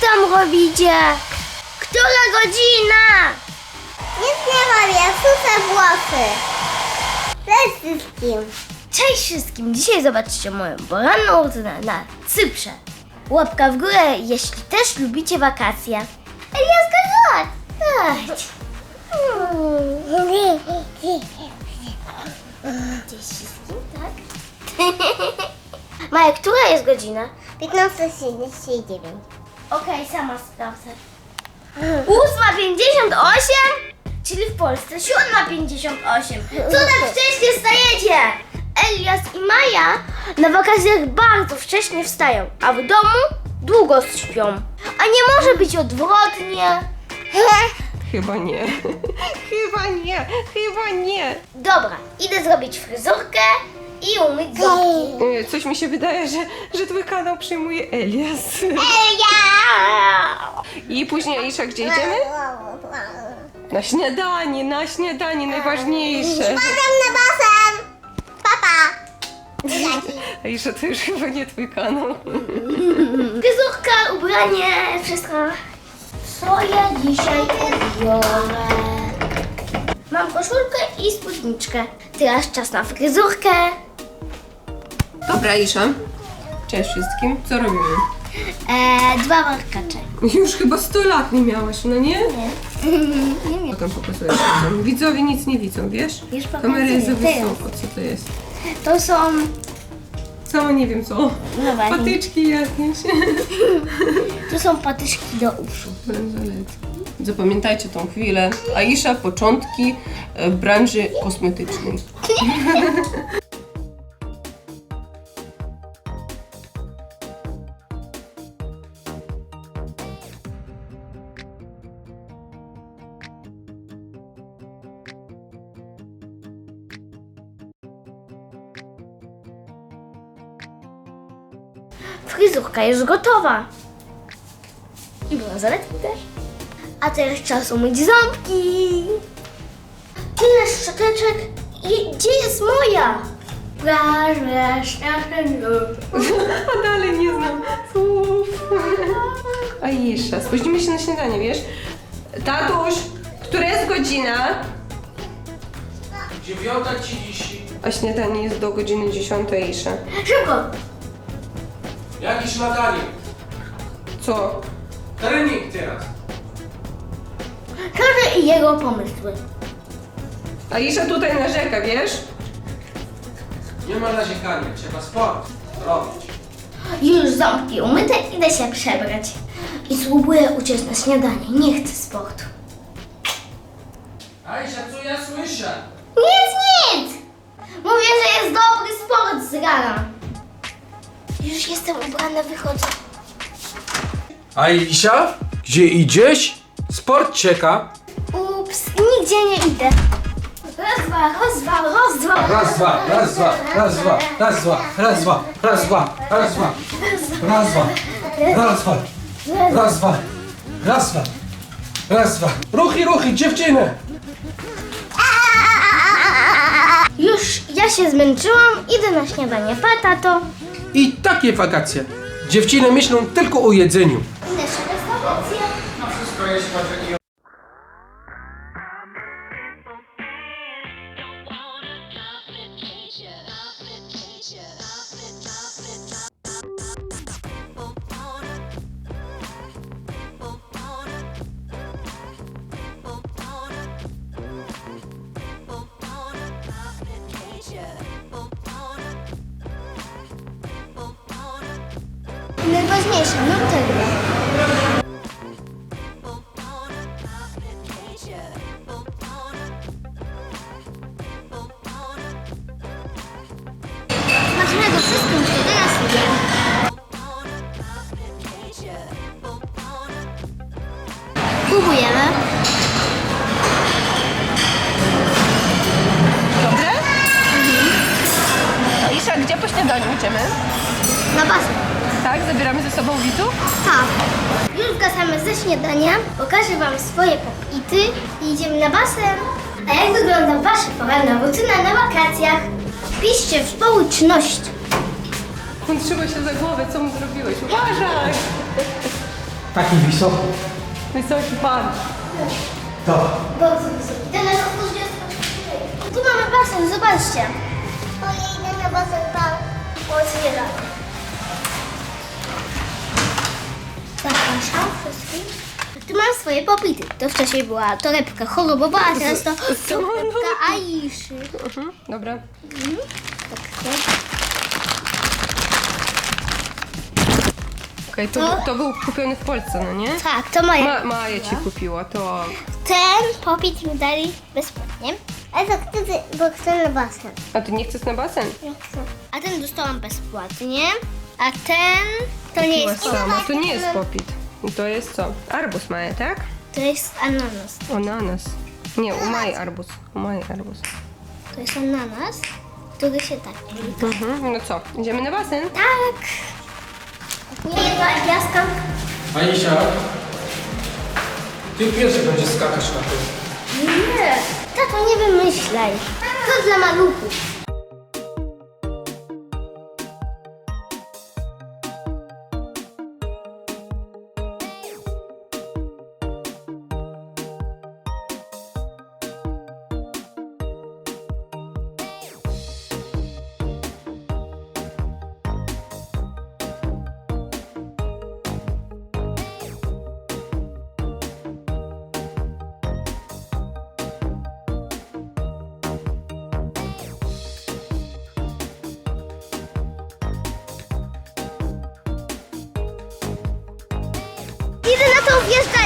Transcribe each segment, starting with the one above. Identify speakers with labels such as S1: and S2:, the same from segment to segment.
S1: Tam robicie? Która godzina?
S2: Nic nie robię, suszę włosy. Cześć wszystkim.
S1: Cześć wszystkim! Dzisiaj zobaczycie moją poranną rutynę na Cyprze. Łapka w górę, jeśli też lubicie wakacje. Eliaska, chodź! Chodź! Cześć wszystkim, tak? Maja, która jest godzina?
S2: 15.39.
S1: Okej, sama sprawdzę. 8.58? Czyli w Polsce 7.58. Co tak wcześnie wstajecie? Elias i Maja na wakacjach bardzo wcześnie wstają, a w domu długo śpią. A nie może być odwrotnie.
S3: Chyba nie. Chyba nie. Chyba nie.
S1: Dobra, idę zrobić fryzurkę i umyć ząbki.
S3: E, Coś mi się wydaje, że, że twój kanał przyjmuje Elias.
S1: Elia!
S3: I później Aisza, gdzie idziemy? Na śniadanie, na śniadanie, najważniejsze.
S2: Padam na basen. Papa.
S3: Aisza, to już chyba nie twój kanał.
S1: Fryzurka, ubranie, wszystko. Co ja dzisiaj ubiorę? Mam koszulkę i spódniczkę. Teraz czas na fryzurkę.
S3: Dobra, Aisza. Cześć wszystkim. Co robimy?
S1: Eee, dwa warkacze.
S3: Już chyba 100 lat nie miałaś, no nie?
S1: Nie wiem.
S3: Potem pokazujesz. Widzowie nic nie widzą, wiesz?
S1: Już
S3: za
S1: pokazuję.
S3: wysoko. Co to jest?
S1: To są...
S3: Sama nie wiem co.
S1: No właśnie.
S3: Patyczki jakieś.
S1: To są patyczki do uszu.
S3: Bransoletki. Zapamiętajcie tą chwilę. Aisza, początki e, branży kosmetycznej.
S1: Fryzurka jest gotowa. I bransoletki też. A teraz czas umyć ząbki. Tyle szczoteczek. I gdzie jest moja? Brasz, brasz,
S3: A dalej nie znam słów. Aisza, spóźnimy się na śniadanie, wiesz? Tatuś, która jest godzina?
S4: Dziewiąta trzydzieści.
S3: A śniadanie jest do godziny 10, Aisza.
S1: Szybko.
S4: Jakie śniadanie?
S3: Co?
S4: Trening teraz.
S1: Każdy i jego pomysły.
S3: Aisza tutaj narzeka, wiesz?
S4: Nie ma narzekania, trzeba sport robić.
S1: Już ząbki umyte, idę się przebrać. I spróbuję uciec na śniadanie. Nie chcę sportu.
S4: Aisza, co ja słyszę?
S1: Nic, nic! Mówię, że jest dobry sport z rana. Już jestem ubrana, wychodzę.
S4: Aisza, gdzie idziesz? Sport czeka.
S1: Ups, nigdzie nie idę. Raz, dwa, raz, dwa, raz, dwa.
S4: Raz, dwa, raz, dwa, raz, dwa, raz, dwa, raz, dwa, raz, dwa, raz, dwa, raz, dwa, raz, dwa, raz, dwa, raz, dwa, raz, dwa. Ruchy, ruchy, dziewczyny!
S1: Już ja się zmęczyłam, idę na śniadanie. Pa, tato.
S4: I takie wakacje. Dziewczyny myślą tylko o jedzeniu.
S1: Idę się restaurację. Najważniejsze, Próbujemy.
S3: Dobre? Aisza, gdzie po śniadaniu idziemy?
S1: Na basen.
S3: Tak, zabieramy ze sobą widzów?
S1: Tak. Już wracamy ze śniadania. Pokażę Wam swoje popity i idziemy na basen. A jak wygląda Wasza poranna rutyna na wakacjach? Piszcie w społeczności.
S3: On trzyma się za głowę, co mu zrobiłeś? Uważaj!
S4: Taki wysoki.
S3: Wysoki pan.
S4: To.
S1: Bardzo wysoki. Teraz otwórz Tu mamy basen, zobaczcie.
S2: Ojej, idę na basen, pan.
S1: Otwieram. Zapraszam wszystkich. Tu mam swoje popity. To wcześniej była torebka chorobowa, a teraz to torebka Aiszy.
S3: Mhm, dobra. Okej, to, to był kupiony w Polsce, no nie?
S1: Tak, to moja.
S3: Ma, Maja ci kupiła, to...
S1: Ten popit mi dali bezpłatnie.
S2: A to chcę, bo chcę na basen.
S3: A ty nie chcesz na basen?
S2: Ja chcę.
S1: A ten dostałam bezpłatnie. A ten to nie jest.
S3: Sama, to nie jest popit. To jest co? Arbus Maja, tak?
S1: To jest ananas.
S3: Ananas. Nie, u Maji arbus. U Maji arbus.
S1: To jest ananas, który się tak.
S3: Mhm, no co, idziemy na basen?
S1: Tak. Nie, to Jaska.
S4: Aisza, ty pierwszy będziesz skakać na tym.
S1: Nie. Tato, nie wymyślaj. To dla maluchów. Idę na tą wjeżdżalnię.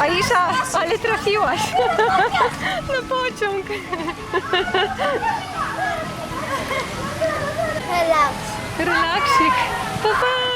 S3: Aisza, ale trafiłaś na pociąg.
S1: Relaks.
S3: Relaksik. Pa, pa.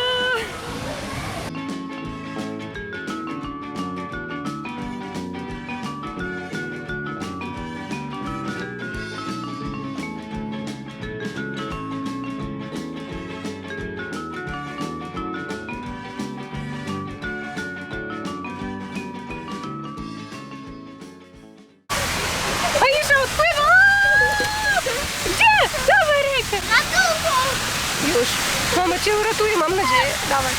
S3: Mama cię uratuje, mam nadzieję. Dawaj.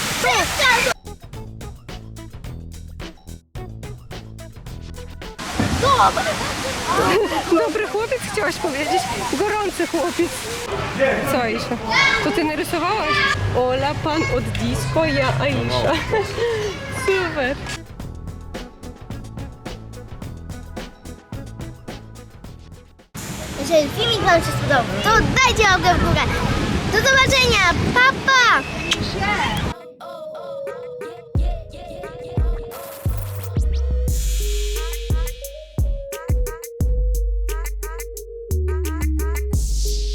S3: Dobry chłopiec chciałaś powiedzieć. Gorący chłopiec. Co Aisza? To ty narysowałaś? Ola, pan od disco, ja Aisza. Super.
S1: Jeżeli filmik Wam się spodobał, to dajcie łapkę w górę. Do zobaczenia. Papa. Pa.